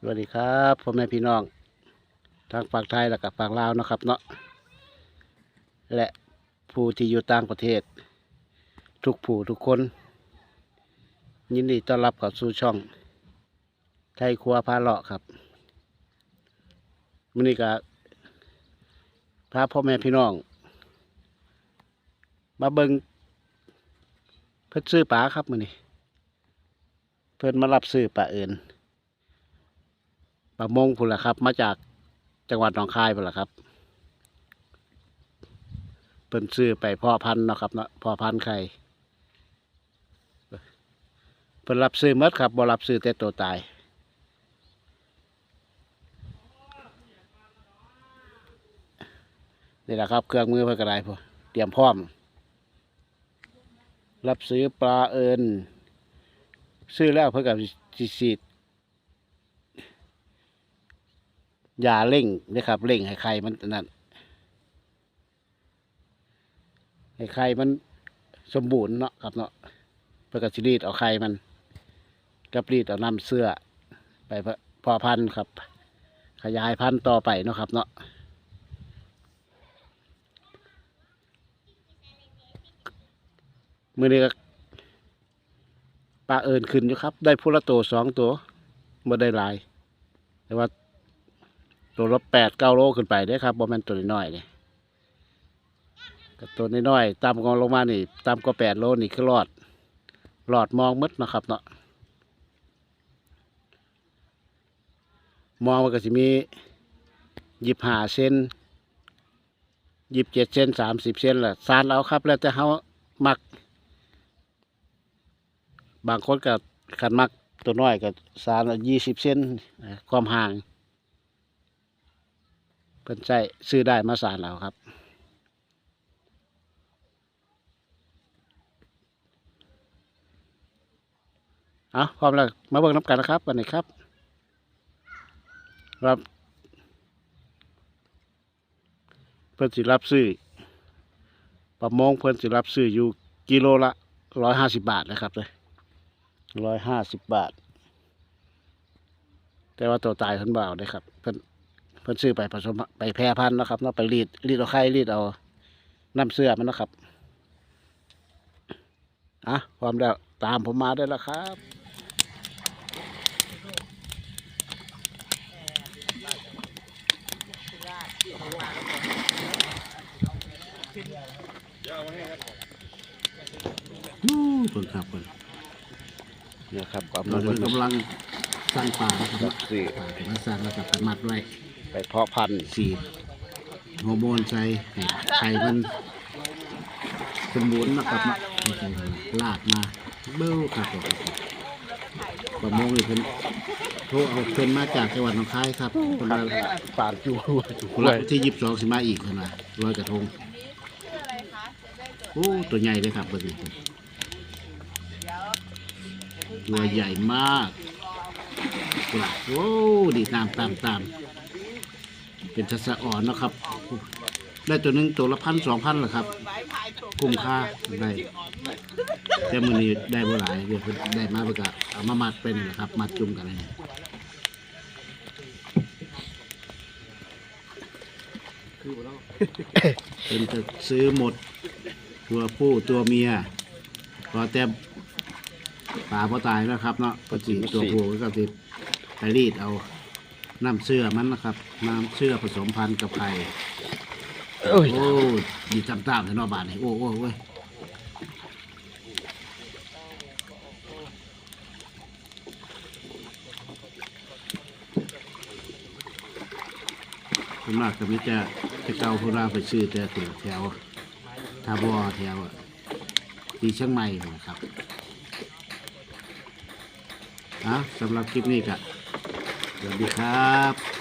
สวัสดีครับพ่อแม่พี่น้องทางฝั่งไทยและกับฝั่งลาวนะครับเนาะและผู้ที่อยู่ต่างประเทศ ทุกผู้ทุกคน ยินดีต้อนรับเข้าสู่ช่อง ไทยครัวพาเลาะครับมื้อนี้ก็พาพ่อแม่พี่น้อง มาเบิงเพิ่นซื้อปลาครับมื้อนี้เพิ่นมารับซื้อปลาเอิน ปลามงพุ่นละครับ มาจากจังหวัดหนองคายพุ่นละครับเพิ่นซื้อไปพ่อพันธุ์เนาะครับเนาะพ่อพันธุ์ไข่เพิ่นรับซื้อมดครับบ่รับซื้อแต่ตัวตายนี่แหละครับ เครื่องมือเพื่อกระไดพอเตรียมพร้อม รับซื้อปลาเอินซื้อแล้วเพื่อกับสิสีด ยาเร่งนะครับเร่งให้ไข่มันนั่นให้ไข่มันสมบูรณ์เนาะครับเนาะเพื่อกสิรีดเอาไข่มันกับรีดเอาน้ำเสื้อ ไปเพาะพอพันธุ์ครับ ขยายพันธุ์ต่อไปเนาะครับเนาะมือนี้ก็ปลาเอินขึ้นอยู่ครับ ได้พุละตัวสองตัวไม่ได้หลาย แต่ว่า ตัวละแปดเก้าโลขึ้นไปได้ครับบ่แม่นตัวน้อยๆเลยก็ตัวน้อยๆต่ำกว่าลงมานี่ต่ำกว่าแปดโลนี่คือรอดรอดมองหมดนะครับเนาะมองมันก็สิมียิบหาเซนยิบเจ็ดเซนสามสิบเซนแหละซานเอาครับ แล้วแต่เขามัก บางคนก็ขันมักตัวน้อยก็ซานยี่สิบเซนนความห่าง พิ่นใช้ซื้อได้มาสารแล้วครับ เอาพร้อมแล้วมาเบิ่งน้ำกันนะครับวันนี้ครับรับเพิ่นสิรับซื้อประมงเพิ่นสิรับซื้ออยู่กิโลละร้อยห้าสิบบาทนะครับเลยร้อยห้าสิบบาท แต่ว่าตัวตายเพิ่นเอาได้ครับเพิ่น พิ่นซื้อไปผสมไปแพร่พันธุ์เนาะครับเนาะไปรีดรีดเอาไข่รีดเอาน้ำเสื้อมันเนาะครับอะพร้อมแล้วตามผมมาได้แล้วครับนู่นเพิ่นครับเพิ่นเนี่ยครับความเรารู้กำลังสร้างป่านะครัรับบซื้อป่าเป็นสร้างแล้วก็มัดไว้ ไปเพาะพันธุ์สีดฮอร์โมนใส่ให้ไข่มันสมบูรณ์นะครับเนาะให้ไข่มันลากมาเบ้อครับผมประมงนี่เพิ่นโทรเอาเพิ่นมาจากจังหวัดหนองคายครับคนละปานจูคนละที่ยี่สิบสองสิมาอีกคนละลอยกระทงโอ้ตัวใหญ่เลยครับเบิ่งนี่ตัวใหญ่มากโอ้ดีตามตามตาม เป็นทัศอ่อนเนาะครับ ได้ตัวหนึงตัวละพันสองพันเหรอครับ คุ้มค่าได้แต่มือนี้ได้บ่หลายเดี๋ยวเพิ่นได้มาเพื่อก็เอามามัดเป็นนะครับ มัดจุ่มกันเลยเป็นจะซื้อหมด ตัวผู้ตัวเมียพอแต่ปลาพอตายแล้วครับเนาะปกติตัวผู้ก็ติไปรีดเอา น้ำเชื่อมันนะครับ น้ำเชื่อผสมพันธุ์กับไข่โอ้ยโอ้ดีตามตามๆเลยเนอบานนี่โอ้โอ้โอ้ยส่วนมากก็ไมแต่จะจะเกาพวกเราไปซื้อแต่แถวแถวทาบอแถวอะตีเชียงใหม่นะครับอะสำหรับคลิปนี้ก็ สวัสดีครับ